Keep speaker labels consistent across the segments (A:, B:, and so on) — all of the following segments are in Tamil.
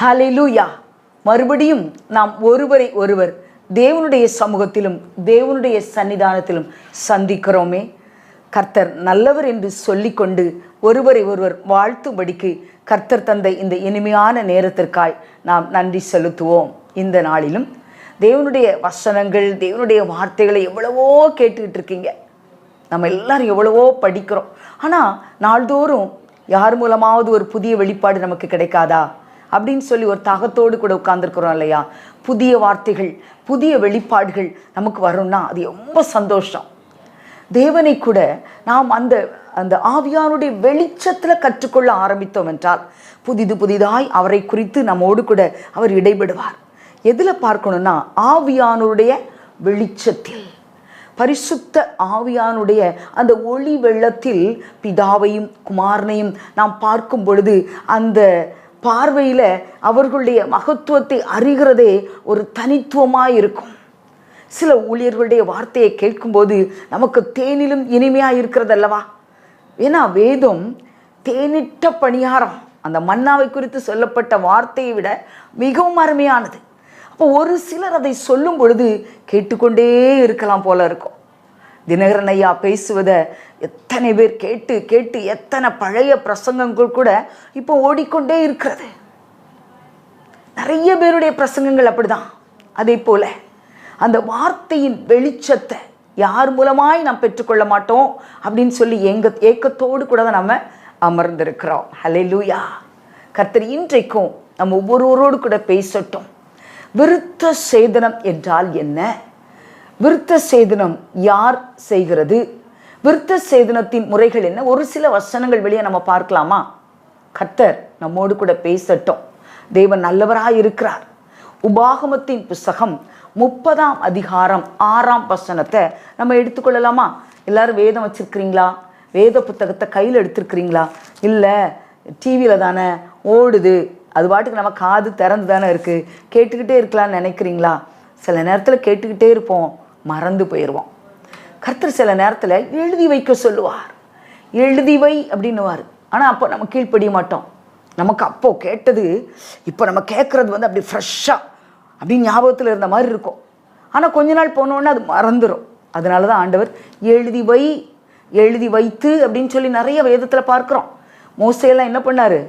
A: ஹalleluya. மறுபடியும் நாம் ஒருவரை ஒருவர் தேவனுடைய சமூகத்திலும் தேவனுடைய சன்னிதானத்திலும் சந்திக்கிறோமே. கர்த்தர் நல்லவர் என்று சொல்லிக்கொண்டு ஒருவரை ஒருவர் வாழ்த்தும்படிக்கு கர்த்தர் தந்த இந்த இனிமையான நேரத்திற்காய் நாம் நன்றி செலுத்துவோம். இந்த நாளிலும் தேவனுடைய வசனங்கள் தேவனுடைய வார்த்தைகளை எவ்வளவோ கேட்டுக்கிட்டு இருக்கீங்க. நம்ம எல்லாரும் எவ்வளவோ படிக்கிறோம். ஆனால் நாள்தோறும் யார் மூலமாவது ஒரு புதிய வெளிப்பாடு நமக்கு கிடைக்காதா? அப்படின்னு சொல்லி ஒரு தாகத்தோடு கூட உட்கார்ந்துருக்குறோம் இல்லையா? புதிய வார்த்தைகள் புதிய வெளிப்பாடுகள் நமக்கு வரும்னா அது ரொம்ப சந்தோஷம். தேவனை கூட நாம் அந்த அந்த ஆவியானுடைய வெளிச்சத்தில் கற்றுக்கொள்ள ஆரம்பித்தோம் என்றால் புதிது புதிதாய் அவரை குறித்து நம்மோடு கூட அவர் இடைபெடுவார். எதில் பார்க்கணும்னா ஆவியானுடைய வெளிச்சத்தில். பரிசுத்த ஆவியானுடைய அந்த ஒளி வெள்ளத்தில் பிதாவையும் குமாரனையும் நாம் பார்க்கும் பொழுது அந்த பார்வையில் அவர்களுடைய மகத்துவத்தை அறிகிறதே ஒரு தனித்துவமாக இருக்கும் சில ஊழியர்களுடைய வார்த்தையை கேட்கும்போது நமக்கு தேனிலும் இனிமையாக இருக்கிறது அல்லவா ஏன்னா வேதம் தேனிட்ட பணியாரம் அந்த மன்னாவை குறித்து சொல்லப்பட்ட வார்த்தையை விட மிகவும் அருமையானது. அப்போ ஒரு சிலர் அதை சொல்லும் பொழுது கேட்டுக்கொண்டே இருக்கலாம் போல இருக்கும். தினகரன் ஐயா பேசுவதை எத்தனை பேர் கேட்டு கேட்டு எத்தனை பழைய பிரசங்கங்கள் கூட இப்போ ஓடிக்கொண்டே இருக்கிறது. நிறைய பேருடைய பிரசங்கங்கள் அப்படிதான். அதே போல அந்த வார்த்தையின் வெளிச்சத்தை யார் மூலமாய் நாம் பெற்றுக்கொள்ள மாட்டோம் அப்படின்னு சொல்லி எங்க ஏக்கத்தோடு கூட தான் நம்ம அமர்ந்திருக்கிறோம். லூயா கர்த்தர் இன்றைக்கும் நம்ம ஒவ்வொருவரோடு கூட பேசட்டும். விருத்த சேதனம் என்றால் என்ன? விருத்த சேதனம் யார் செய்கிறது? விருத்த சேதனத்தின் முறைகள் என்ன? ஒரு சில வசனங்கள் வெளியே நம்ம பார்க்கலாமா? கத்தர் நம்மோடு கூட பேசட்டும். தேவன் நல்லவராக இருக்கிறார். உபாகமத்தின் புஸ்தகம் முப்பதாம் அதிகாரம் ஆறாம் வசனத்தை நம்ம எடுத்துக்கொள்ளலாமா? எல்லாரும் வேதம் வச்சிருக்கிறீங்களா? வேத புத்தகத்தை கையில் எடுத்திருக்கிறீங்களா? இல்லை டிவியில் தானே ஓடுது. அது பாட்டுக்கு நம்ம காது திறந்து தானே இருக்குது கேட்டுக்கிட்டே இருக்கலாம்னு நினைக்கிறீங்களா? சில நேரத்தில் கேட்டுக்கிட்டே இருப்போம். மறந்து போயிடுவோம் கர்த்தர் சில நேரத்தில் எழுதி வைக்க சொல்லுவார். எழுதி வை அப்படின்னுவார். ஆனால் அப்போ நம்ம கீழ்ப்படிய மாட்டோம். நமக்கு அப்போது கேட்டது இப்போ நம்ம கேட்குறது வந்து அப்படி ஃப்ரெஷ்ஷாக அப்படின்னு ஞாபகத்தில் இருந்த மாதிரி இருக்கும். ஆனால் கொஞ்ச நாள் போனோடனே அது மறந்துடும் அதனால தான் ஆண்டவர் எழுதி வை எழுதி வைத்து அப்படின்னு சொல்லி நிறைய வேதத்தில் பார்க்குறோம். மோசையெல்லாம் என்ன பண்ணார்?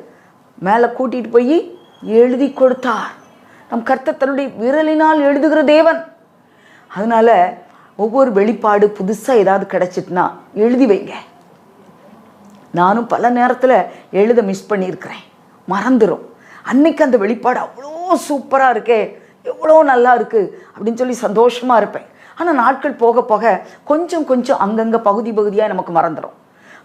A: மேலே கூட்டிகிட்டு போய் எழுதி கொடுத்தார். நம் கர்த்தர் தன்னுடைய விரலினால் எழுதுகிற தேவன். அதனால ஒவ்வொரு வெளிப்பாடு புதுசாக ஏதாவது கிடச்சிட்டுனா எழுதி வைங்க. நானும் பல நேரத்தில் எழுத மிஸ் பண்ணியிருக்கிறேன். மறந்துடும் அன்னைக்கு அந்த வெளிப்பாடு அவ்வளோ சூப்பராக இருக்கே எவ்வளோ நல்லா இருக்கு அப்படின்னு சொல்லி சந்தோஷமாக இருப்பேன். ஆனால் நாட்கள் போக போக கொஞ்சம் கொஞ்சம் அங்கங்கே பகுதி பகுதியாக நமக்கு மறந்துடும்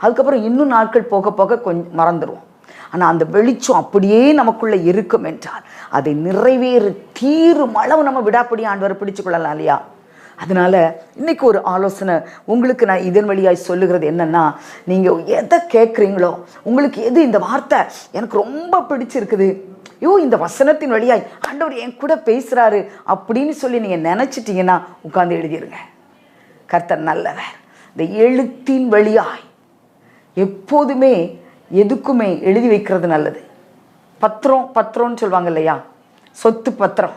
A: அதுக்கப்புறம் இன்னும் நாட்கள் போக போக கொஞ்சம் மறந்துடுவோம் ஆனால் அந்த வெளிச்சம் அப்படியே நமக்குள்ளே இருக்கும் என்றால் அதை நிறைவேறு தீரும் அளவு நம்ம விடாப்படி ஆண்டவரை பிடிச்சு கொள்ளலாம் இல்லையா? அதனால இன்றைக்கி ஒரு ஆலோசனை. உங்களுக்கு நான் இதன் வழியாய் சொல்லுகிறது என்னென்னா நீங்கள் எதை கேட்குறீங்களோ உங்களுக்கு எது இந்த வார்த்தை எனக்கு ரொம்ப பிடிச்சிருக்குது. ஐயோ இந்த வசனத்தின் வழியாய் ஆண்டவர் என் கூட பேசுகிறாரு அப்படின்னு சொல்லி நீங்கள் நினச்சிட்டிங்கன்னா உட்காந்து எழுதிருங்க. கர்த்தர் நல்லவர். இந்த எழுத்தின் வழியாய் எப்போதுமே எதுக்குமே எழுதி வைக்கிறது நல்லது. பத்திரம் பத்திரம்னு சொல்லுவாங்க இல்லையா? சொத்து பத்திரம்.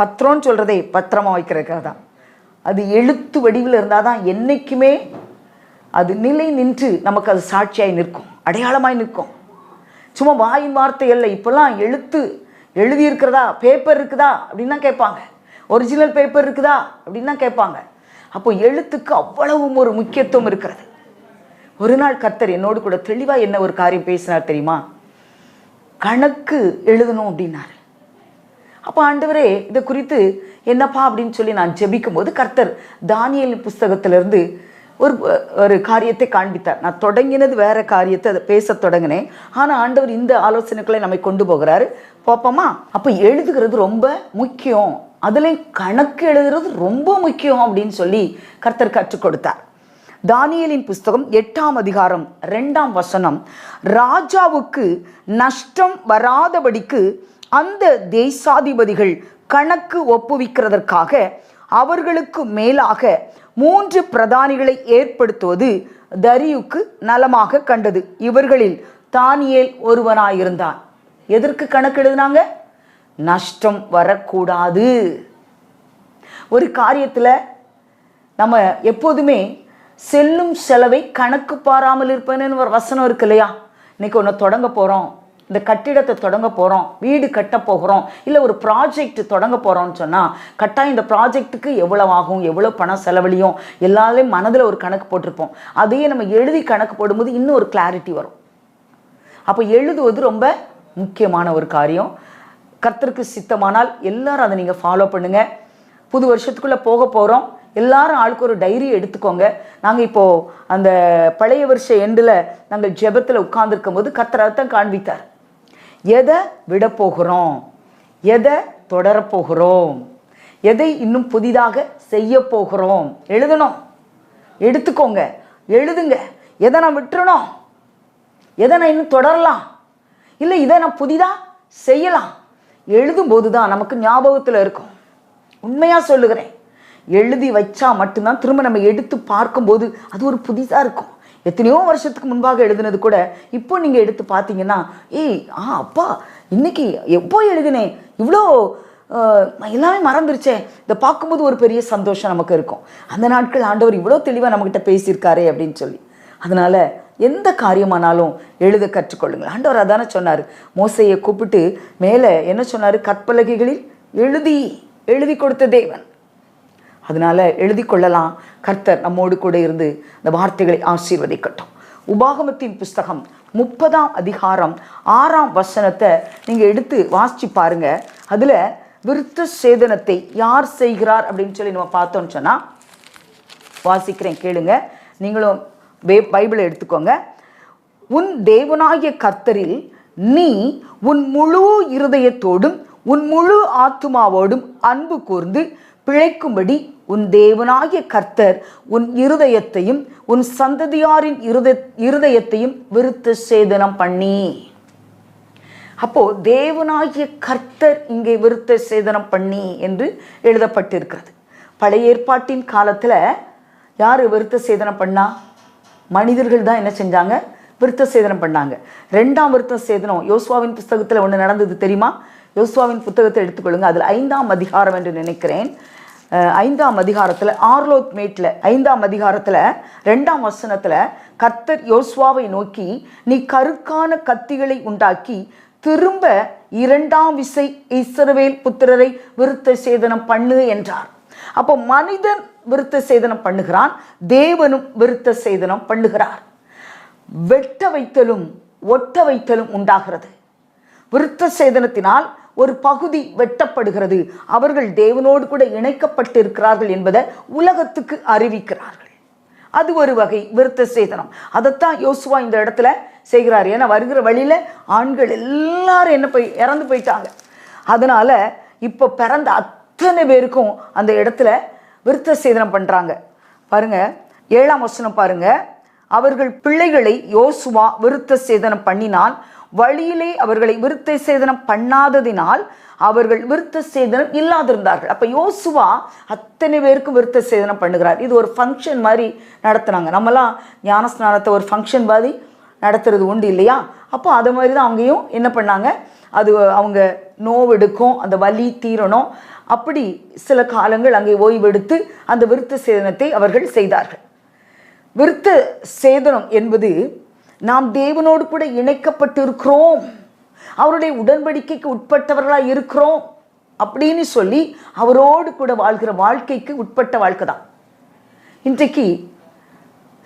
A: பத்திரம்னு சொல்கிறதே பத்திரமாக வைக்கிறதுக்காக தான் அது எழுத்து வடிவில் இருந்தால் தான் என்றைக்குமே அது நிலை நின்று நமக்கு அது சாட்சியாய் நிற்கும் அடையாளமாய் நிற்கும். சும்மா வாயின் வார்த்தை இல்லை இப்போல்லாம் எழுத்து எழுதியிருக்கிறதா பேப்பர் இருக்குதா அப்படின்னு தான் கேட்பாங்க. ஒரிஜினல் பேப்பர் இருக்குதா அப்படின்னு தான் கேட்பாங்க. அப்போ எழுத்துக்கு அவ்வளவும் ஒரு முக்கியத்துவம் இருக்கிறது. ஒரு நாள் கர்த்தர் என்னோடு கூட தெளிவாக என்ன ஒரு காரியம் பேசினார் தெரியுமா? கணக்கு எழுதணும் அப்படின்னாரு. அப்போ ஆண்டவரே இதை குறித்து என்னப்பா அப்படின்னு சொல்லி நான் ஜெபிக்கும் போது கர்த்தர் தானியல் புஸ்தகத்திலிருந்து ஒரு ஒரு காரியத்தை காண்பித்தார். நான் தொடங்கினது வேற காரியத்தை அதை பேச தொடங்கினேன். ஆனால் ஆண்டவர் இந்த ஆலோசனைகளை நம்மை கொண்டு போகிறாரு. பார்ப்போமா அப்போ எழுதுகிறது ரொம்ப முக்கியம். அதில் கணக்கு எழுதுறது ரொம்ப முக்கியம் அப்படின்னு சொல்லி கர்த்தர் கற்றுக் கொடுத்தார். தானியலின் புஸ்தகம் எட்டாம் அதிகாரம் ரெண்டாம் வசனம் ராஜாவுக்கு நஷ்டம் வராதபடிக்கு அந்த தேசாதிபதிகள் கணக்கு ஒப்புவிக்கிறதற்காக அவர்களுக்கு மேலாக மூன்று பிரதானிகளை ஏற்படுத்துவது தரியுக்கு நலமாக கண்டது. இவர்களில் தானியேல் ஒருவனாயிருந்தான். எதற்கு கணக்கு எழுதினாங்க? நஷ்டம் வரக்கூடாது. ஒரு காரியத்தில் நம்ம எப்போதுமே செல்லும் செலவை கணக்கு பாராமல் இருப்பேன்னு ஒரு வசனம் இருக்கு இல்லையா? இன்னைக்கு ஒன்று தொடங்க போகிறோம் இந்த கட்டிடத்தை தொடங்க போகிறோம் வீடு கட்ட போகிறோம் இல்லை ஒரு ப்ராஜெக்ட் தொடங்க போகிறோம்னு சொன்னால் கட்டாயம் இந்த ப்ராஜெக்ட்டுக்கு எவ்வளோ ஆகும் எவ்வளோ பணம் செலவழியும் எல்லாரையும் மனதில் ஒரு கணக்கு போட்டிருப்போம். அதையே நம்ம எழுதி கணக்கு போடும்போது இன்னும் ஒரு கிளாரிட்டி வரும். அப்போ எழுதுவது ரொம்ப முக்கியமான ஒரு காரியம். கர்த்தருக்கு சித்தமானால் எல்லாரும் அதை நீங்கள் ஃபாலோ பண்ணுங்கள் புது வருஷத்துக்குள்ளே போக போகிறோம் எல்லாரும் ஆளுக்கு ஒரு டைரி எடுத்துக்கோங்க. நாங்கள் இப்போது அந்த பழைய வருஷ எண்டில் நாங்கள் ஜெபத்தில் உட்கார்ந்துருக்கும் போது கர்த்தர் தான் காண்பித்தார். எதை விட போகிறோம் எதை தொடரப்போகிறோம்? எதை இன்னும் புதிதாக செய்ய போகிறோம் எழுதணும். எடுத்துக்கோங்க. எழுதுங்க. எதை நான் விட்டுறணும்? எதை நான் இன்னும் தொடரலாம்? இல்லை இதை நான் புதிதாக செய்யலாம்? எழுதும்போது தான் நமக்கு ஞாபகத்தில் இருக்கும். உண்மையாக சொல்லுகிறேன். எழுதி வச்சா மட்டும்தான் திரும்ப நம்ம எடுத்து பார்க்கும்போது அது ஒரு புதிதாக இருக்கும். எத்தனையோ வருஷத்துக்கு முன்பாக எழுதுனது கூட இப்போ நீங்கள் எடுத்து பார்த்தீங்கன்னா ஏய் ஆ அப்பா இன்னைக்கு எப்போ எழுதினேன் இவ்வளோ எல்லாமே மறந்துருச்சே. இதை பார்க்கும்போது ஒரு பெரிய சந்தோஷம் நமக்கு இருக்கும். அந்த நாட்கள் ஆண்டவர் இவ்வளோ தெளிவாக நம்மக்கிட்ட பேசியிருக்காரே அப்படின்னு சொல்லி. அதனால் எந்த காரியமானாலும் எழுத கற்றுக்கொள்ளுங்கள். ஆண்டவர் அதானே சொன்னார். மோசையை கூப்பிட்டு மேலே என்ன சொன்னார்? கற்பலகைகளில் எழுதி எழுதி கொடுத்த தேவன். அதனால எழுதி கொள்ளலாம் கர்த்தர் நம்மோடு கூட இருந்து இந்த வார்த்தைகளை ஆசீர்வதிக்கட்டும். உபாகமத்தின் புஸ்தகம் முப்பதாம் அதிகாரம் ஆறாம் வசனத்தை நீங்கள் எடுத்து வாசிச்சு பாருங்க. அதில் விருத்த சேதனத்தை யார் செய்கிறார் அப்படின்னு சொல்லி நம்ம பார்த்தோம்னு சொன்னால் வாசிக்கிறேன் கேளுங்க. நீங்களும் பைபிளை எடுத்துக்கோங்க. உன் தேவனாகிய கர்த்தரில் நீ உன் முழு இருதயத்தோடும் உன் முழு ஆத்துமாவோடும் அன்பு கூர்ந்து பிழைக்கும்படி உன் தேவனாகிய கர்த்தர் உன் இருதயத்தையும் உன் சந்ததியாரின் இருத இருதயத்தையும் விருத்த சேதனம் பண்ணி. அப்போ தேவனாகிய கர்த்தர் இங்கே விருத்த சேதனம் பண்ணி என்று எழுதப்பட்டிருக்கிறது. பழைய ஏற்பாட்டின் காலத்துல யார் விருத்த சேதனம் பண்ணா? மனிதர்கள் தான் என்ன செஞ்சாங்க? விருத்த சேதனம் பண்ணாங்க. ரெண்டாம் விருத்த சேதனம் யோசுவாவின் புஸ்தகத்துல ஒன்று நடந்தது தெரியுமா? யோசுவாவின் புத்தகத்தை எடுத்துக்கொள்ளுங்க. அதில் ஐந்தாம் அதிகாரம் என்று நினைக்கிறேன். அஹ் ஐந்தாம் அதிகாரத்தில் ஆர்லோத் மேட்டில் ஐந்தாம் அதிகாரத்தில் ரெண்டாம் வசனத்தில் கர்த்தர் யோசுவாவை நோக்கி நீ கருக்கான கத்திகளை உண்டாக்கி திரும்ப இரண்டாம் விசை இஸ்ரவேல் புத்திரரை விருத்த சேதனம் பண்ணு என்றார். அப்போ மனிதன் விருத்த சேதனம் பண்ணுகிறான் தேவனும் விருத்த சேதனம் பண்ணுகிறார். வெட்ட வைத்தலும் ஒட்ட வைத்தலும் உண்டாகிறது. விருத்த சேதனத்தினால் ஒரு பகுதி வெட்டப்படுகிறது. அவர்கள் தேவனோடு கூட இணைக்கப்பட்டிருக்கிறார்கள் என்பதை உலகத்துக்கு அறிவிக்கிறார்கள். அது ஒரு வகை விருத்த சேதனம். அதைத்தான் யோசுவா இந்த இடத்துல செய்கிறார். ஏன்னா வருகிற வழியில ஆண்கள் எல்லாரும் என்ன போய் இறந்து போயிட்டாங்க. அதனால இப்போ பிறந்த அத்தனை பேருக்கும் அந்த இடத்துல விருத்த சேதனம் பண்றாங்க. பாருங்க ஏழாம் வசனம் பாருங்க. அவர்கள் பிள்ளைகளை யோசுவா விருத்த சேதனம் பண்ணினால் வழியிலே அவர்களை விருத்த சேதனம் பண்ணாததினால் அவர்கள் விருத்த சேதனம் இல்லாதிருந்தார்கள். அப்போ யோசுவா அத்தனை பேருக்கும் விருத்த சேதனம் பண்ணுகிறார். இது ஒரு ஃபங்க்ஷன் மாதிரி நடத்துனாங்க. நம்மலாம் ஞானஸ்நானத்தை ஒரு ஃபங்க்ஷன் மாதிரி நடத்துறது உண்டு இல்லையா? அப்போ அது மாதிரி தான் அங்கேயும் என்ன பண்ணாங்க? அது அவங்க நோவெடுக்கும் அந்த வலி தீரணும். அப்படி சில காலங்கள் அங்கே ஓய்வெடுத்து அந்த விருத்த சேதனத்தை அவர்கள் செய்தார்கள். விருத்த சேதனம் என்பது நாம் தேவனோடு கூட இணைக்கப்பட்டு இருக்கிறோம் அவருடைய உடன்படிக்கைக்கு உட்பட்டவர்களாக இருக்கிறோம். அப்படின்னு சொல்லி அவரோடு கூட வாழ்கிற வாழ்க்கைக்கு உட்பட்ட வாழ்க்கை தான். இன்றைக்கு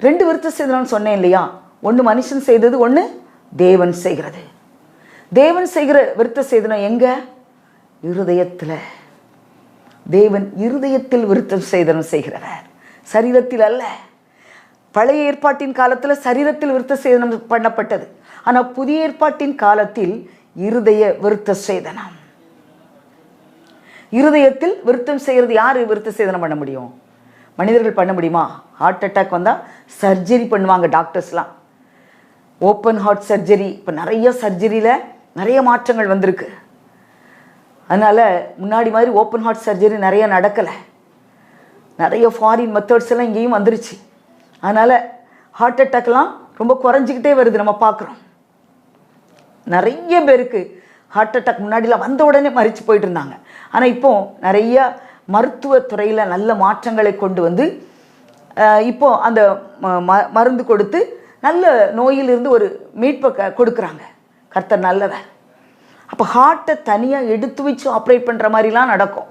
A: ரெண்டு விருத்த சேதனம் சொன்னேன் இல்லையா? ஒன்று மனுஷன் செய்தது ஒன்று தேவன் செய்கிறது. தேவன் செய்கிற விருத்த செய்தனம் எங்க? இருதயத்தில். தேவன் இருதயத்தில் விருத்தம் செய்தனம் செய்கிறவர். சரீரத்தில் அல்ல. பழைய ஏற்பாட்டின் காலத்தில் சரீரத்தில் விருத்த சேதனம் பண்ணப்பட்டது. ஆனால் புதிய ஏற்பாட்டின் காலத்தில் இருதய விருத்த சேதனம். இருதயத்தில் விருத்தம் செய்கிறது யார் விருத்த சேதனம் பண்ண முடியும்? மனிதர்கள் பண்ண முடியுமா? ஹார்ட் அட்டாக் வந்தால் சர்ஜரி பண்ணுவாங்க டாக்டர்ஸ்லாம் ஓப்பன் ஹார்ட் சர்ஜரி இப்போ நிறைய சர்ஜரியில் நிறைய மாற்றங்கள் வந்திருக்கு. அதனால் முன்னாடி மாதிரி ஓப்பன் ஹார்ட் சர்ஜரி நிறைய நடக்கலை. நிறைய ஃபாரின் மெத்தட்ஸ் எல்லாம் இங்கேயும் வந்துருச்சு. அதனால் ஹார்ட் அட்டாக்லாம் ரொம்ப குறைஞ்சிக்கிட்டே வருது நம்ம பார்க்குறோம். நிறைய பேருக்கு ஹார்ட் அட்டாக் முன்னாடிலாம் வந்த உடனே மறித்து போயிட்டு இருந்தாங்க. ஆனால் இப்போது நிறைய மருத்துவத்துறையில் நல்ல மாற்றங்களை கொண்டு வந்து இப்போது இப்போ அந்த ம- ம- மருந்து கொடுத்து நல்ல நோயிலிருந்து ஒரு மீட்பை க- கொடுக்குறாங்க. கர்த்தர் நல்லவர். அப்போ ஹார்ட்டை தனியாக எடுத்து வச்சு ஆப்ரேட் பண்ணுற மாதிரிலாம் நடக்கும்.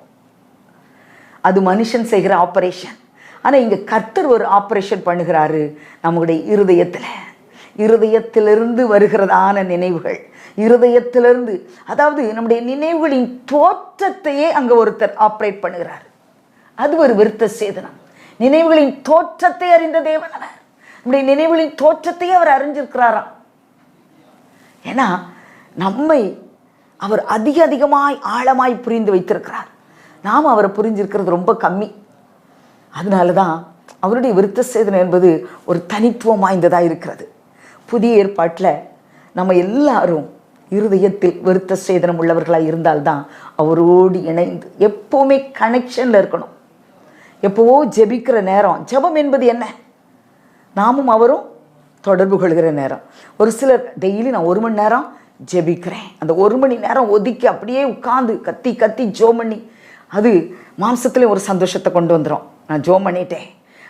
A: அது மனுஷன் செய்கிற ஆப்ரேஷன் ஆனால் இங்கே கர்த்தர் ஒரு ஆப்ரேஷன் பண்ணுகிறாரு நம்முடைய இருதயத்தில். இருதயத்திலிருந்து வருகிறதான நினைவுகள். இருதயத்திலிருந்து அதாவது நம்முடைய நினைவுகளின் தோற்றத்தையே அங்கே ஒருத்தர் ஆப்ரேட் பண்ணுகிறார். அது ஒரு விருத்த சேதனம். நினைவுகளின் தோற்றத்தை அறிந்த தேவன் அவர். நம்முடைய நினைவுகளின் தோற்றத்தையே அவர் அறிஞ்சிருக்கிறாராம். ஏன்னா நம்மை அவர் அதிக அதிகமாய் ஆழமாய் புரிந்து வைத்திருக்கிறார். நாம் அவரை புரிஞ்சிருக்கிறது ரொம்ப கம்மி. அதனால தான் அவருடைய விருத்த சேதனம் என்பது ஒரு தனித்துவம் வாய்ந்ததாக இருக்கிறது. புதிய ஏற்பாட்டில் நம்ம எல்லாரும் இருதயத்தில் விருத்த சேதனம் உள்ளவர்களாக இருந்தால்தான் அவரோடு இணைந்து எப்போவுமே கனெக்ஷனில் இருக்கணும். எப்போவோ ஜெபிக்கிற நேரம் ஜெபம் என்பது என்ன? நாமும் அவரும் தொடர்பு கொள்கிற நேரம். ஒரு சிலர் டெய்லி நான் ஒரு மணி நேரம் ஜெபிக்கிறேன். அந்த ஒரு மணி நேரம் ஒதுக்கி அப்படியே உட்காந்து கத்தி கத்தி ஜோம் பண்ணி அது மாம்சத்துலேயும் ஒரு சந்தோஷத்தை கொண்டு வந்துடும் நான் ஜோம் பண்ணிட்டேன்.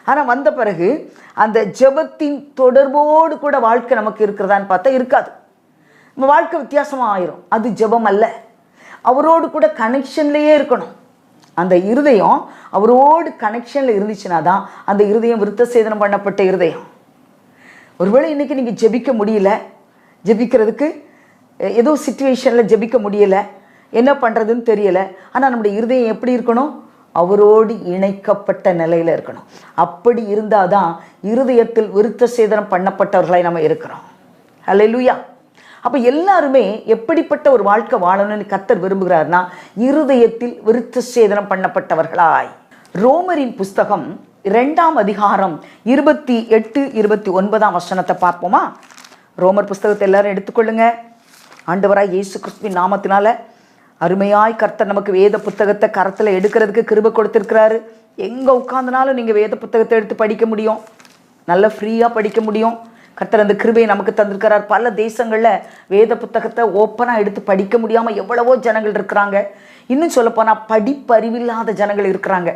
A: ஆனால் வந்த பிறகு அந்த ஜெபத்தின் தொடர்போடு கூட வாழ்க்கை நமக்கு இருக்கிறதான்னு பார்த்தா இருக்காது. நம்ம வாழ்க்கை வித்தியாசமாக ஆயிரும். அது ஜெபம் அல்ல. அவரோடு கூட கனெக்ஷன்லேயே இருக்கணும். அந்த இருதயம் அவரோடு கனெக்ஷனில் இருந்துச்சுன்னா தான் அந்த இருதயம் விருத்த சேதனம் பண்ணப்பட்ட இருதயம். ஒருவேளை இன்றைக்கி நீங்கள் ஜெபிக்க முடியல. ஜெபிக்கிறதுக்கு ஏதோ சுச்சுவேஷனில் ஜெபிக்க முடியல. என்ன பண்ணுறதுன்னு தெரியலை. ஆனால் நம்முடைய இருதயம் எப்படி இருக்கணும்? அவரோடு இணைக்கப்பட்ட நிலையில் இருக்கணும். அப்படி இருந்தால் தான் இருதயத்தில் விருத்த சேதனம் பண்ணப்பட்டவர்களாய் நம்ம இருக்கிறோம். ஹalleluya. அப்போ எல்லாருமே எப்படிப்பட்ட ஒரு வாழ்க்கை வாழணும்னு கத்தர் விரும்புகிறார்னா இருதயத்தில் விருத்த சேதனம் பண்ணப்பட்டவர்களாய். ரோமரின் புஸ்தகம் இரண்டாம் அதிகாரம் இருபத்தி எட்டு இருபத்தி ஒன்பதாம் வசனத்தை பார்ப்போமா? ரோமர் புஸ்தகத்தை எல்லாரும் எடுத்துக்கொள்ளுங்க. ஆண்டவராய் இயேசு கிறிஸ்துவின் நாமத்தினால அருமையாய் கர்த்தர் நமக்கு வேத புத்தகத்தை கரத்தில் எடுக்கிறதுக்கு கிருபை கொடுத்துருக்கிறாரு. எங்கே உட்காந்தனாலும் நீங்கள் வேத புத்தகத்தை எடுத்து படிக்க முடியும். நல்ல ஃப்ரீயாக படிக்க முடியும். கர்த்தர் அந்த கிருபையை நமக்கு தந்திருக்கிறார். பல தேசங்களில் வேத புத்தகத்தை ஓப்பனாக எடுத்து படிக்க முடியாமல் எவ்வளவோ ஜனங்கள் இருக்கிறாங்க. இன்னும் சொல்லப்போனால் படிப்பறிவில்லாத ஜனங்கள் இருக்கிறாங்க.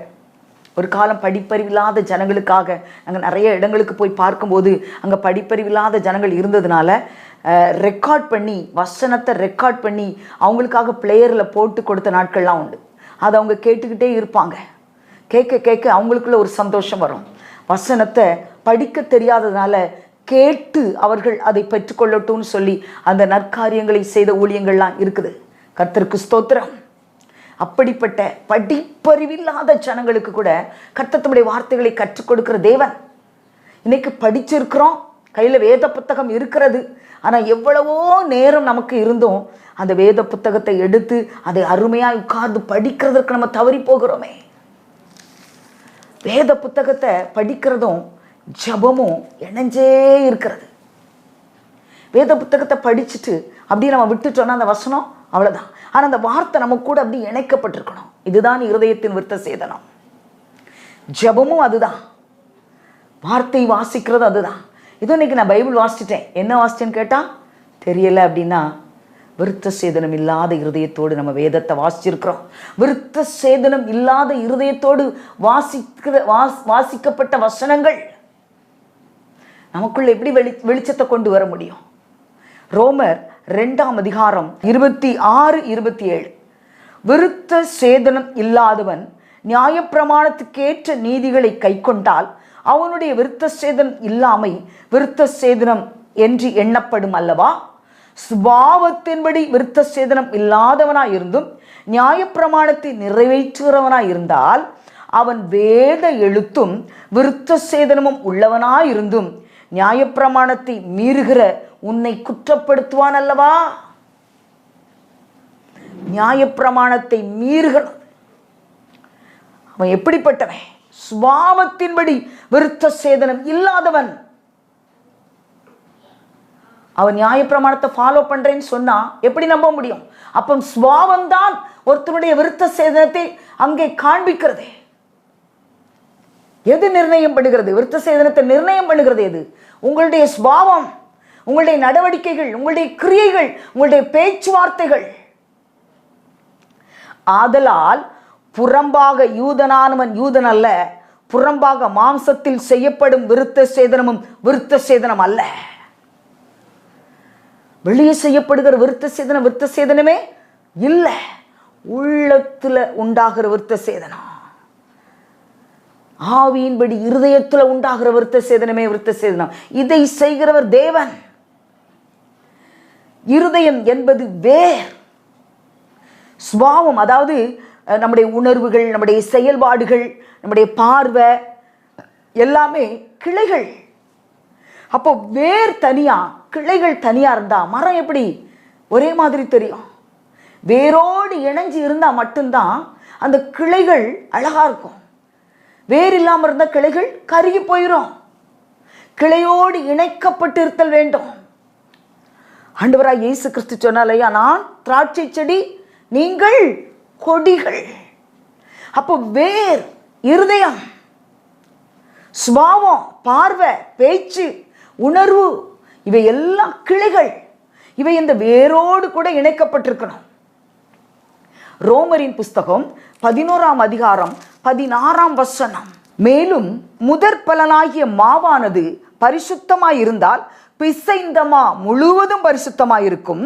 A: ஒரு காலம் படிப்பறிவில்லாத ஜனங்களுக்காக நாங்கள் நிறைய இடங்களுக்கு போய் பார்க்கும்போது அங்கே படிப்பறிவில்லாத ஜனங்கள் இருந்ததுனால ரெக்கார்ட் பண்ணி வசனத்தை ரெக்கார்ட் பண்ணி அவங்களுக்காக பிளேயரில் போட்டு கொடுத்த நாட்கள்லாம் உண்டு. அதை அவங்க கேட்டுக்கிட்டே இருப்பாங்க. கேட்க கேட்க அவங்களுக்குள்ள ஒரு சந்தோஷம் வரும். வசனத்தை படிக்க தெரியாததுனால கேட்டு அவர்கள் அதை பெற்றுக்கொள்ளட்டும்னு சொல்லி அந்த நற்காரியங்களை செய்த ஊழியங்கள்லாம் இருக்குது. கர்த்தருக்கு ஸ்தோத்திரம். அப்படிப்பட்ட படிப்பறிவில்லாத ஜனங்களுக்கு கூட கர்த்தத்துடைய வார்த்தைகளை கற்றுக் கொடுக்கிற தேவன். இன்னைக்கு படிச்சிருக்கிறோம் கையில் வேத புத்தகம் இருக்கிறது. ஆனால் எவ்வளவோ நேரம் நமக்கு இருந்தோம். அந்த வேத புத்தகத்தை எடுத்து அதை அருமையாக உட்கார்ந்து படிக்கிறதற்கு நம்ம தவறி போகிறோமே. வேத புத்தகத்தை படிக்கிறதும் ஜபமும் இணைஞ்சே இருக்கிறது. வேத புத்தகத்தை படிச்சுட்டு அப்படியே நம்ம விட்டுட்டோன்னா அந்த வசனம் அவ்வளோதான் ஆனால் அந்த வார்த்தை நம்ம கூட அப்படி இணைக்கப்பட்டிருக்கணும். இதுதான் இருதயத்தின் விருத்த சேதனம். ஜபமும் அதுதான். வார்த்தை வாசிக்கிறது அதுதான். இது இன்னைக்கு நான் பைபிள் வாசிச்சிட்டேன். என்ன வாசிச்சேன்னு கேட்டால் தெரியல அப்படின்னா விருத்த சேதனம் இல்லாத இருதயத்தோடு நம்ம வேதத்தை வாசிச்சிருக்கிறோம். விருத்த சேதனம் இல்லாத இருதயத்தோடு வாசிக்கிற வாஸ் வாசிக்கப்பட்ட வசனங்கள் நமக்குள்ள எப்படி வெளி வெளிச்சத்தை கொண்டு வர முடியும்? ரோமர் ரெண்டாம் அதிகாரம் இருபத்தி ஆறு இருபத்தி ஏழு. விருத்த சேதனம் இல்லாதவன் நியாயப்பிரமாணத்துக்கேற்ற நீதிகளை கைக்கொண்டால் அவனுடைய விருத்த சேதனம் இல்லாமை விருத்த சேதனம் என்று எண்ணப்படும் அல்லவா? சுபாவத்தின்படி விருத்த சேதனம் இல்லாதவனாய் இருந்தும் நியாயப்பிரமாணத்தை நிறைவேற்றுகிறவனாய் இருந்தால் அவன் வேத எழுத்தும் விருத்த சேதனமும் உள்ளவனாயிருந்தும் நியாயப்பிரமாணத்தை மீறுகிற உன்னை குற்றப்படுத்துவான் அல்லவா? நியாயப்பிரமாணத்தை மீறுகிறான் அவன் எப்படிப்பட்டவன்? சுபாவத்தின்படி விருத்த சேதனம் இல்லாதவன். அவன் நியாயப்பிரமாணத்தை ஃபாலோ பண்றேன்னு சொன்னா எப்படி நம்ப முடியும்? அப்போ சுபாவம் தான் ஒருத்தனுடைய விருத்த சேதனத்தை அங்கே காண்பிக்கிறது. எது நிர்ணயம் பண்ணுகிறது? விருத்த சேதனத்தை நிர்ணயம் பண்ணுகிறது எது? உங்களுடைய சுபாவம் உங்களுடைய நடவடிக்கைகள் உங்களுடைய கிரியைகள் உங்களுடைய பேச்சுவார்த்தைகள். ஆதலால் புறம்பாக யூதனானவன் யூதன் அல்ல புறம்பாக மாம்சத்தில் செய்யப்படும் விருத்த சேதனமும் விருத்த சேதனம் அல்ல. வெளியே செய்யப்படுகிற விருத்த சேதனம் விருத்த சேதனமே இல்லை. உள்ளத்துல உண்டாகிற விருத்த சேதனம். ஆவியின்படி இருதயத்துல உண்டாகிற விருத்த சேதனமே விருத்த சேதனம். இதை செய்கிறவர் தேவன். இருதயம் என்பது வேர். சுபாவம் அதாவது நம்முடைய உணர்வுகள் நம்முடைய செயல்பாடுகள் நம்முடைய பார்வை எல்லாமே கிளைகள். அப்போ வேர் தனியா கிளைகள் தனியா இருந்தா மரம் எப்படி? ஒரே மாதிரி தெரியும். வேரோடு இணைஞ்சு இருந்தா மட்டும்தான் அந்த கிளைகள் அழகா இருக்கும். வேர் இல்லாம இருந்த கிளைகள் கருகி போயிடும் கிளையோடு இணைக்கப்பட்டு இருத்தல் வேண்டும். ஆண்டவராய் இயேசு கிறிஸ்து சொன்னாலையா நான் திராட்சை செடி நீங்கள் கொடிகள். அப்போ வேர் இருதயம் சுபாவம் பார்வை பேச்சு உணர்வு இவை எல்லாம் கிளைகள். இவை இந்த வேரோடு கூட இணைக்கப்பட்டிருக்கணும். ரோமரின் புஸ்தகம் பதினோராம் அதிகாரம் பதினாறாம் வசனம். மேலும் முதற் பலனாகிய மாவானது பரிசுத்தமாய் இருந்தால் பிசைந்த மா முழுவதும் பரிசுத்தமாய் இருக்கும்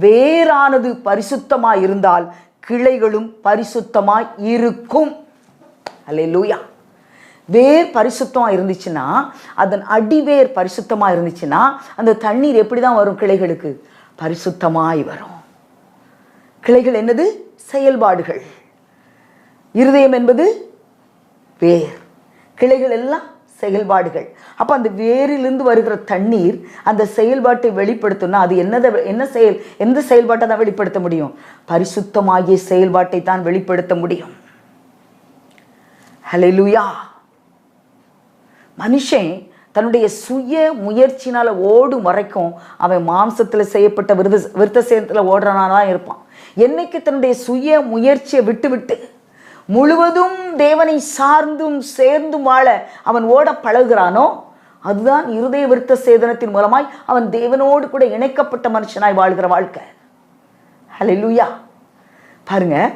A: வேறானது பரிசுத்தமாய் இருந்தால் கிளைகளும் பரிசுத்தமாய் இருக்கும். அல்லேலூயா வேர் பரிசுத்தமாக இருந்துச்சுன்னா அதன் அடிவேர் பரிசுத்தமாக இருந்துச்சுன்னா அந்த தண்ணீர் எப்படி தான் வரும் கிளைகளுக்கு? பரிசுத்தமாய் வரும். கிளைகள் என்னது? செயல்பாடுகள். இருதயம் என்பது வேர். கிளைகள் எல்லாம் செயல்பாடுகள். அப்போ அந்த வேரிலிருந்து வருகிற தண்ணீர் அந்த செயல்பாட்டை வெளிப்படுத்தணும்னா அது என்னதை என்ன செயல் எந்த செயல்பாட்டை தான் வெளிப்படுத்த முடியும்? பரிசுத்தமாகிய செயல்பாட்டை தான் வெளிப்படுத்த முடியும். ஹலெலுயா மனுஷன் தன்னுடைய சுய முயற்சினால் ஓடும் வரைக்கும் அவன் மாம்சத்தில் செய்யப்பட்ட விருத விருத்த சேதத்தில் ஓடுறனால தான் இருப்பான். என்னைக்கு தன்னுடைய சுய முயற்சியை விட்டு விட்டு முழுவதும் தேவனை சார்ந்தும் சேர்ந்தும் வாழ அவன் ஓட பழகுகிறானோ? அதுதான் இருதய விருத்த சேதனத்தின் மூலமாய் அவன் தேவனோடு கூட இணைக்கப்பட்ட மனுஷனாய் வாழ்கிற வாழ்க்கை. ஹalleluya பாருங்க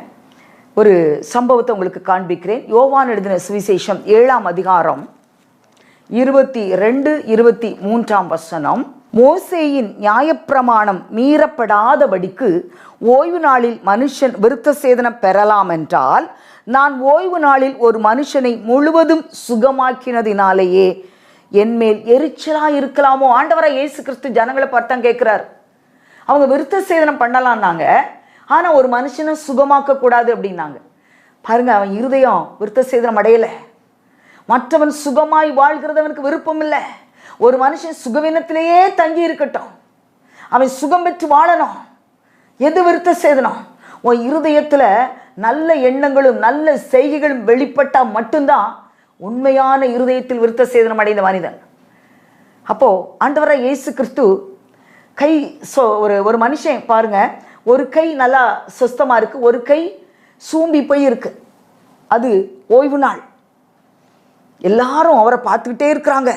A: ஒரு சம்பவத்தை உங்களுக்கு காண்பிக்கிறேன். யோவான் எழுதின சுவிசேஷம் ஏழாம் அதிகாரம் இருபத்தி ரெண்டு இருபத்தி மூன்றாம் வசனம். மோசேயின் நியாயப்பிரமாணம் மீறப்படாதபடிக்கு ஓய்வு நாளில் மனுஷன் விருத்த சேதனம் பெறலாம் என்றால் நான் ஓய்வு நாளில் ஒரு மனுஷனை முழுவதும் சுகமாக்கினதினாலேயே என்மேல் எரிச்சலா இருக்கலாமோ? ஆண்டவரா இயேசு கிறிஸ்து ஜனங்களை பார்த்தா கேட்கிறார். அவங்க விருத்த சேதனம் பண்ணலான்னாங்க. ஆனா ஒரு மனுஷனை சுகமாக்க கூடாது அப்படின்னாங்க. பாருங்க அவன் இருதயம் விருத்த சேதனம் அடையலை. மற்றவன் சுகமாய் வாழ்கிறது அவனுக்கு விருப்பம் இல்லை. ஒரு மனுஷன் சுகவீனத்திலேயே தங்கி இருக்கட்டும். அவன் சுகம் பெற்று வாழணும். எது விருத்த சேதனம்? உன் இருதயத்துல நல்ல எண்ணங்களும் நல்ல செய்கைகளும் வெளிப்பட்டால் மட்டும்தான் உண்மையான இருதயத்தில் விருத்த சேதனம் அடைந்த மனிதன். அப்போது ஆண்டவராக இயேசு கிறிஸ்து கை சொ ஒரு ஒரு மனுஷன் பாருங்க ஒரு கை நல்லா சுஸ்தமாக இருக்குது ஒரு கை சூம்பி போய் இருக்கு. அது ஓய்வு நாள். எல்லாரும் அவரை பார்த்துக்கிட்டே இருக்கிறாங்க.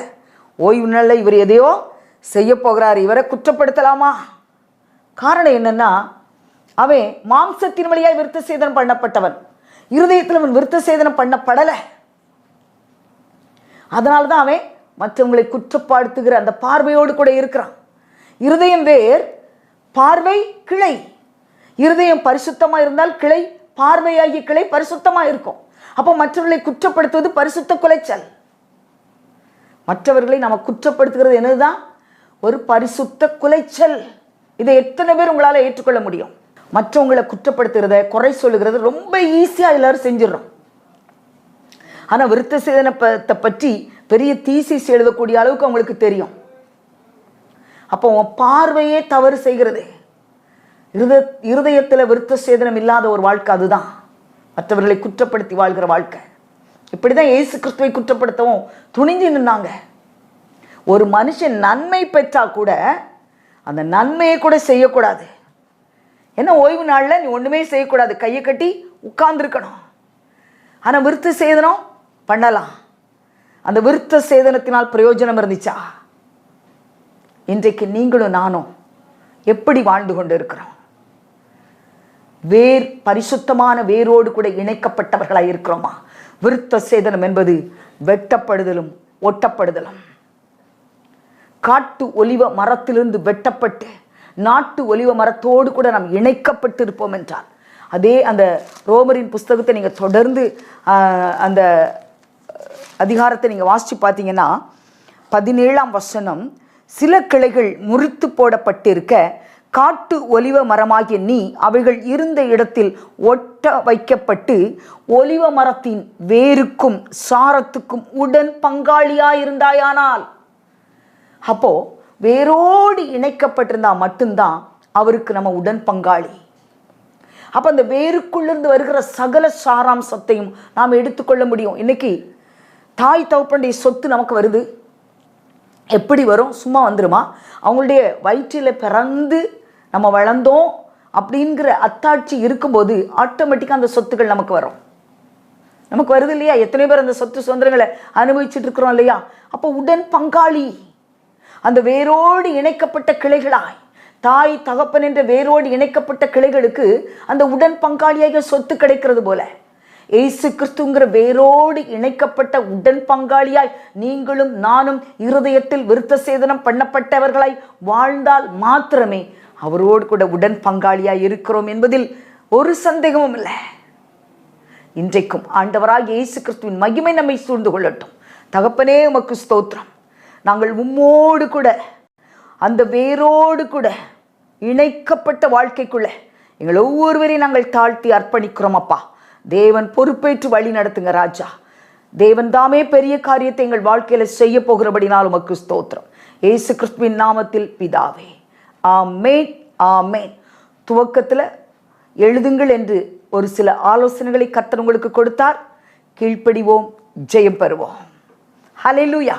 A: ஓய்வு நாளில் இவர் எதையோ செய்ய போகிறார் இவரை குற்றப்படுத்தலாமா? காரணம் என்னென்னா அவன் மாம்சத்தின் வழியாய் விருத்த சேதனம் பண்ணப்பட்டவன். இருதயத்தில் அவன் விருத்த சேதனம் பண்ணப்படலை. அதனால தான் அவன் மற்றவங்களை குற்றப்படுத்துகிற அந்த பார்வையோடு கூட இருக்கிறான். இருதயம் வேர் பார்வை கிளை. இருதயம் பரிசுத்தமா இருந்தால் கிளை பார்வையாகிய கிளை பரிசுத்தமா இருக்கும். அப்போ மற்றவர்களை குற்றப்படுத்துவது பரிசுத்த குலைச்சல். மற்றவர்களை நம்ம குற்றப்படுத்துகிறது என்னதுதான்? ஒரு பரிசுத்த குலைச்சல். இதை எத்தனை பேர் உங்களால ஏற்றுக்கொள்ள முடியும்? மற்றவங்களை குற்றப்படுத்துகிறத குறை சொல்லுகிறது ரொம்ப ஈஸியா எல்லாரும் செஞ்சிடறோம். ஆனா விருத்த சேதனத்தை பற்றி பெரிய தீசிஸ் எழுதக்கூடிய அளவுக்கு அவங்களுக்கு தெரியும். அப்போ உன் பார்வையே தவறு செய்கிறது. இருத இருதயத்தில் விருத்த சேதனம் இல்லாத ஒரு வாழ்க்கை அதுதான். மற்றவர்களை குற்றப்படுத்தி வாழ்கிற வாழ்க்கை. இப்படிதான் இயேசு கிறிஸ்துவை குற்றப்படுத்தவும் துணிஞ்சு நின்னாங்க. ஒரு மனுஷன் நன்மை பெற்றா கூட அந்த நன்மையை கூட செய்யக்கூடாது. என்ன ஓய்வு நாளில் நீ ஒன்றுமே செய்யக்கூடாது. கையை கட்டி உட்கார்ந்துருக்கணும். ஆனால் விருத்த சேதனம் பண்ணலாம். அந்த விருத்த சேதனத்தினால் பிரயோஜனம் இருந்துச்சா? இன்றைக்கு நீங்களும் நானும் எப்படி வாழ்ந்து கொண்டு இருக்கிறோம் வேர் பரிசுத்தமான வேரோடு கூட இணைக்கப்பட்டவர்களாக இருக்கிறோமா? விருத்த சேதனம் என்பது வெட்டப்படுதலும் ஒட்டப்படுதலும். காட்டு ஒலிவ மரத்திலிருந்து வெட்டப்பட்டு நாட்டு ஒலிவ மரத்தோடு கூட நாம் இணைக்கப்பட்டு இருப்போம் என்றால் அதே அந்த ரோமரின் புஸ்தகத்தை நீங்கள் தொடர்ந்து அந்த அதிகாரத்தை நீங்கள் வாசித்து பார்த்தீங்கன்னா பதினேழாம் வசனம் சில கிளைகள் முறித்து போடப்பட்டிருக்க காட்டு ஒலிவ மரமாகிய நீ அவைகள் இருந்த இடத்தில் ஒட்ட வைக்கப்பட்டு ஒலிவ மரத்தின் வேருக்கும் சாரத்துக்கும் உடன் பங்காளியாயிருந்தாயானால். அப்போது வேரோடு இணைக்கப்பட்டிருந்தால் மட்டும்தான் அவருக்கு நம்ம உடன் பங்காளி. அப்போ அந்த வேருக்குள்ளிருந்து வருகிற சகல சாராம்சத்தையும் நாம் எடுத்துக்கொள்ள முடியும். இன்னைக்கு தாய் தகப்பனுடைய சொத்து நமக்கு வருது. எப்படி வரும்? சும்மா வந்துருமா? அவங்களுடைய வயிற்றில் பிறந்து நம்ம வளர்ந்தோம் அப்படிங்கிற அத்தாட்சி இருக்கும்போது ஆட்டோமேட்டிக்காக அந்த சொத்துக்கள் நமக்கு வரும். நமக்கு வருது இல்லையா? எத்தனை பேர் அந்த சொத்து சுதந்திரங்களை அனுபவிச்சுட்டு இருக்கிறோம் இல்லையா? அப்போ உடன் பங்காளி. அந்த வேரோடு இணைக்கப்பட்ட கிளைகளாய் தாய் தகப்பன் என்ற வேரோடு இணைக்கப்பட்ட கிளைகளுக்கு அந்த உடன் பங்காளியாக சொத்து கிடைக்கிறது போல. இயேசு கிறிஸ்துங்கிற வேரோடு இணைக்கப்பட்ட உடன் பங்காளியாய் நீங்களும் நானும் இருதயத்தில் விருத்த சேதனம் பண்ணப்பட்டவர்களாய் வாழ்ந்தால் மாத்திரமே அவரோடு கூட உடன் பங்காளியாய் இருக்கிறோம் என்பதில் ஒரு சந்தேகமும் இல்லை. இன்றைக்கும் ஆண்டவராக இயேசு கிறிஸ்துவின் மகிமை நம்மை சூழ்ந்து கொள்ளட்டும். தகப்பனே உமக்கு ஸ்தோத்திரம். நாங்கள் உம்மோடு கூட அந்த வேரோடு கூட இணைக்கப்பட்ட வாழ்க்கைக்குள்ள எங்கள் ஒவ்வொருவரையும் நாங்கள் தாழ்த்தி அர்ப்பணிக்கிறோம் அப்பா. தேவன் பொறுப்பேற்று வழி நடத்துங்க ராஜா. தேவன் தாமே பெரிய காரியத்தை எங்கள் வாழ்க்கையில செய்ய போகிறபடினால் உமக்கு ஸ்தோத்திரம். ஏசு கிறிஸ்துவின் நாமத்தில் பிதாவே. ஆமேன் ஆமேன். துவக்கத்தில் எழுதுங்கள் என்று ஒரு சில ஆலோசனைகளை கர்த்தர் உங்களுக்கு கொடுத்தார். கீழ்ப்படிவோம் ஜெயம் பெறுவோம். ஹலெலுயா